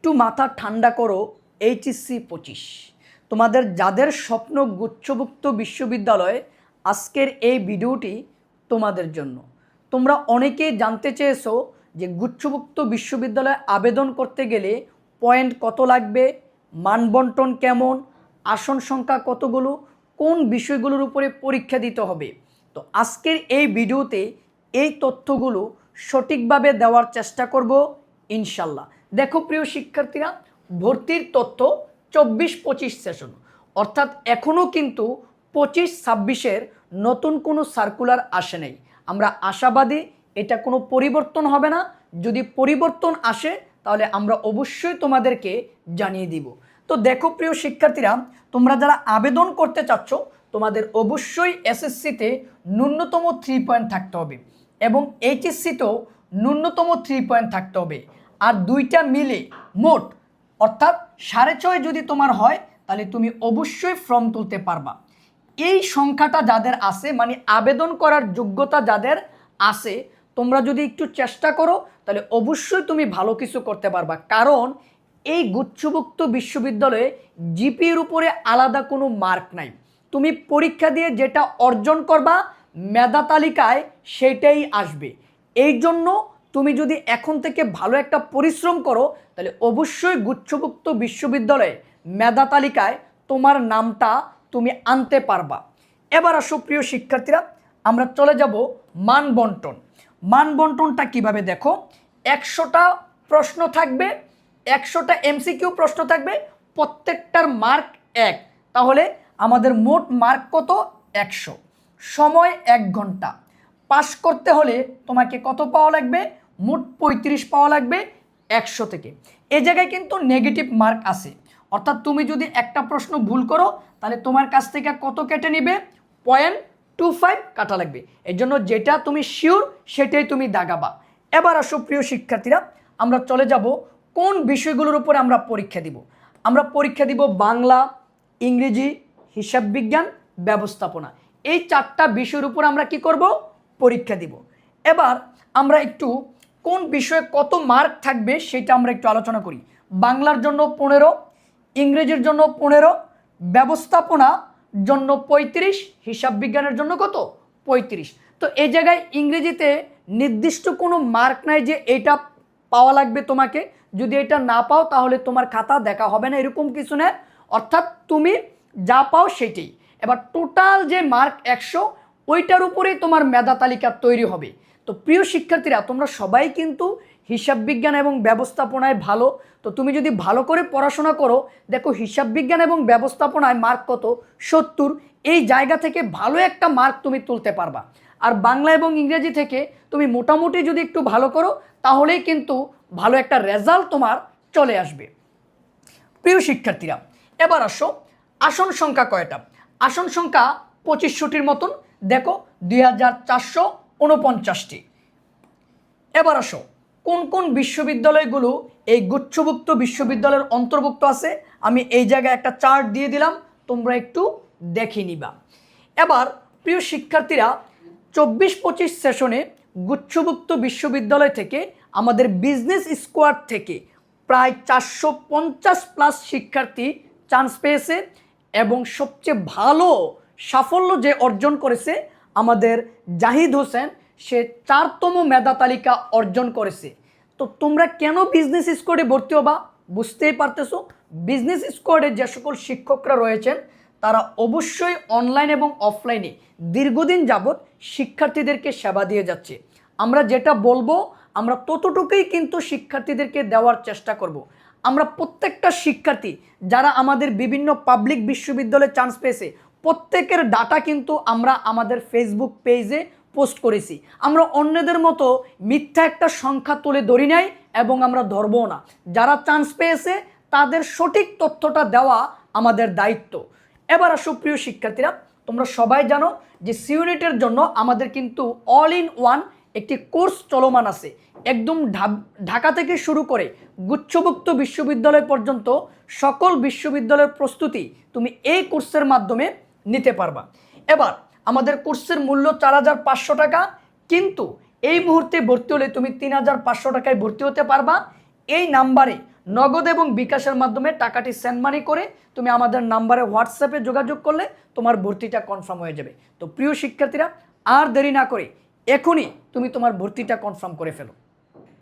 একটু মাথা ঠান্ডা করো, এইচএসসি পঁচিশ। তোমাদের যাদের স্বপ্ন গুচ্ছভুক্ত বিশ্ববিদ্যালয়, আজকের এই ভিডিওটি তোমাদের জন্য। তোমরা অনেকেই জানতে চেয়েছো যে গুচ্ছভুক্ত বিশ্ববিদ্যালয়ে আবেদন করতে গেলে পয়েন্ট কত লাগবে, মানবন্টন কেমন, আসন সংখ্যা কতগুলো, কোন বিষয়গুলোর উপরে পরীক্ষা দিতে হবে। তো আজকের এই ভিডিওতে এই তথ্যগুলো সঠিকভাবে দেওয়ার চেষ্টা করব, ইনশাল্লাহ। দেখো প্রিয় শিক্ষার্থীরা, ভর্তির তথ্য চব্বিশ পঁচিশ সেশন অর্থাৎ এখনও কিন্তু পঁচিশ ছাব্বিশের নতুন কোনো সার্কুলার আসে নাই। আমরা আশাবাদী এটা কোনো পরিবর্তন হবে না। যদি পরিবর্তন আসে, তাহলে আমরা অবশ্যই তোমাদেরকে জানিয়ে দিব। তো দেখো প্রিয় শিক্ষার্থীরা, তোমরা যারা আবেদন করতে চাচ্ছ, তোমাদের অবশ্যই এসএসসিতে ন্যূনতম থ্রি পয়েন্ট থাকতে হবে এবং এইচএসসিতেও ন্যূনতম থ্রি পয়েন্ট থাকতে হবে। আর দুইটা মিলে মোট, অর্থাৎ সাড়ে ছয় যদি তোমার হয়, তাহলে তুমি অবশ্যই ফর্ম তুলতে পারবা। এই সংখ্যাটা যাদের আছে মানে আবেদন করার যোগ্যতা যাদের আছে, তোমরা যদি একটু চেষ্টা করো, তাহলে অবশ্যই তুমি ভালো কিছু করতে পারবা। কারণ এই গুচ্ছভুক্ত বিশ্ববিদ্যালয়ে জিপির উপরে আলাদা কোনো মার্ক নাই। তুমি পরীক্ষা দিয়ে যেটা অর্জন করবা, মেধা তালিকায় সেটাই আসবে। এই জন্য তুমি যদি এখন থেকে ভালো একটা পরিশ্রম করো, তাহলে অবশ্যই গুচ্ছভুক্ত বিশ্ববিদ্যালয়ে মেধা তালিকায় তোমার নামটা তুমি আনতে পারবা। এবার আসো প্রিয় শিক্ষার্থীরা, আমরা চলে যাব মান বন্টন মান বন্টনটা কীভাবে দেখো? একশোটা প্রশ্ন থাকবে, একশোটা এমসিকিউ প্রশ্ন থাকবে, প্রত্যেকটার মার্ক এক। তাহলে আমাদের মোট মার্ক কত? একশো। সময় এক ঘণ্টা। পাস করতে হলে তোমাকে কত পাওয়া লাগবে? মোট পঁয়ত্রিশ পাওয়া লাগবে একশো থেকে। এ জায়গায় কিন্তু নেগেটিভ মার্ক আছে। অর্থাৎ তুমি যদি একটা প্রশ্ন ভুল করো, তাহলে তোমার কাছ থেকে কত কেটে নিবে? পয়েন্ট টু ফাইভ কাটা লাগবে। এর জন্য যেটা তুমি শিওর সেটাই তুমি দাগাবা। এবার আসো প্রিয় শিক্ষার্থীরা, আমরা চলে যাব কোন বিষয়গুলোর উপরে আমরা পরীক্ষা দিব। আমরা পরীক্ষা দিব বাংলা, ইংরেজি, হিসাব বিজ্ঞান, ব্যবস্থাপনা। এই চারটা বিষয়ের উপর আমরা কি করব? পরীক্ষা দিব। এবার আমরা একটু কোন বিষয়ে কত মার্ক থাকবে সেটা আমরা একটু আলোচনা করি। বাংলার জন্য পনেরো, ইংরেজির জন্য পনেরো, ব্যবস্থাপনা জন্য পঁয়ত্রিশ, হিসাব বিজ্ঞানের জন্য কত? পঁয়ত্রিশ। তো এই জায়গায় ইংরেজিতে নির্দিষ্ট কোনো মার্ক নাই যে এটা পাওয়া লাগবে তোমাকে। যদি এটা না পাও তাহলে তোমার খাতা দেখা হবে না, এরকম কিছু না। অর্থাৎ তুমি যা পাও সেটাই। এবার টোটাল যে মার্ক একশো, ওইটার উপরেই তোমার মেধা তালিকা তৈরি হবে। তো প্রিয় শিক্ষার্থীরা, তোমরা সবাই কিন্তু হিসাব বিজ্ঞান এবং ব্যবস্থাপনায় ভালো। তো তুমি যদি ভালো করে পড়াশোনা করো, দেখো হিসাব বিজ্ঞান এবং ব্যবস্থাপনায় মার্ক কত? সত্তর। এই জায়গা থেকে ভালো একটা মার্ক তুমি তুলতে পারবা। আর বাংলা এবং ইংরেজি থেকে তুমি মোটামুটি যদি একটু ভালো করো, তাহলেই কিন্তু ভালো একটা রেজাল্ট তোমার চলে আসবে। প্রিয় শিক্ষার্থীরা, এবার আসো। আসন সংখ্যা কয়টা? আসন সংখ্যা পঁচিশশোটির মতন। দেখো, দুই হাজার চারশো উনপঞ্চাশটি এবার আসো, কোন কোন বিশ্ববিদ্যালয়গুলো এই গুচ্ছভুক্ত বিশ্ববিদ্যালয়ের অন্তর্ভুক্ত আছে? আমি এই জায়গায় একটা চার্ট দিয়ে দিলাম, তোমরা একটু দেখে নিবা। এবার প্রিয় শিক্ষার্থীরা, চব্বিশ পঁচিশ সেশনে গুচ্ছভুক্ত বিশ্ববিদ্যালয় থেকে আমাদের বিজনেস স্কোয়াড থেকে প্রায় চারশো পঞ্চাশ প্লাস শিক্ষার্থী চান্স পেয়েছে এবং সবচেয়ে ভালো সাফল্য যে অর্জন করেছে আমাদের জাহিদ হোসেন, সে চারতম মেধা তালিকা অর্জন করেছে। তো তোমরা কেন বিজনেস স্কোয়াডে ভর্তি হবা? বুঝতেই পারতেছো বিজনেস স্কোয়াডে যে সকল শিক্ষকরা রয়েছেন, তারা অবশ্যই অনলাইন এবং অফলাইনে দীর্ঘদিন যাবৎ শিক্ষার্থীদেরকে সেবা দিয়ে যাচ্ছে। আমরা যেটা বলব, আমরা ততটুকুই কিন্তু শিক্ষার্থীদেরকে দেওয়ার চেষ্টা করব। আমরা প্রত্যেকটা শিক্ষার্থী, যারা আমাদের বিভিন্ন পাবলিক বিশ্ববিদ্যালয়ে চান্স পেয়েছে প্রত্যেকের ডাটা কিন্তু আমরা আমাদের ফেসবুক পেজে পোস্ট করেছি। আমরা অন্যদের মতো মিথ্যা একটা সংখ্যা তুলে ধরি নাই এবং আমরা ধরবও না। যারা চান্স পেয়েছে, তাদের সঠিক তথ্যটা দেওয়া আমাদের দায়িত্ব। এবার সুপ্রিয় শিক্ষার্থীরা, তোমরা সবাই জানো যে সিউনিটের জন্য আমাদের কিন্তু অল ইন ওয়ান একটি কোর্স চলমান আছে। একদম ঢাকা থেকে শুরু করে গুচ্ছভুক্ত বিশ্ববিদ্যালয় পর্যন্ত সকল বিশ্ববিদ্যালয়ের প্রস্তুতি তুমি এই কোর্সের মাধ্যমে নিতে পারবা। এবার আমাদের কোর্সের মূল্য চার হাজার পাঁচশো টাকা, কিন্তু এই মুহূর্তে ভর্তি হলে তুমি তিন হাজার পাঁচশো টাকায় ভর্তি হতে পারবা। এই নাম্বারে নগদ এবং বিকাশের মাধ্যমে টাকাটি সেন্ড মানি করে তুমি আমাদের নাম্বারে হোয়াটসঅ্যাপে যোগাযোগ করলে তোমার ভর্তিটা কনফার্ম হয়ে যাবে। তো প্রিয় শিক্ষার্থীরা, আর দেরি না করে এখনই তুমি তোমার ভর্তিটা কনফার্ম করে ফেলো।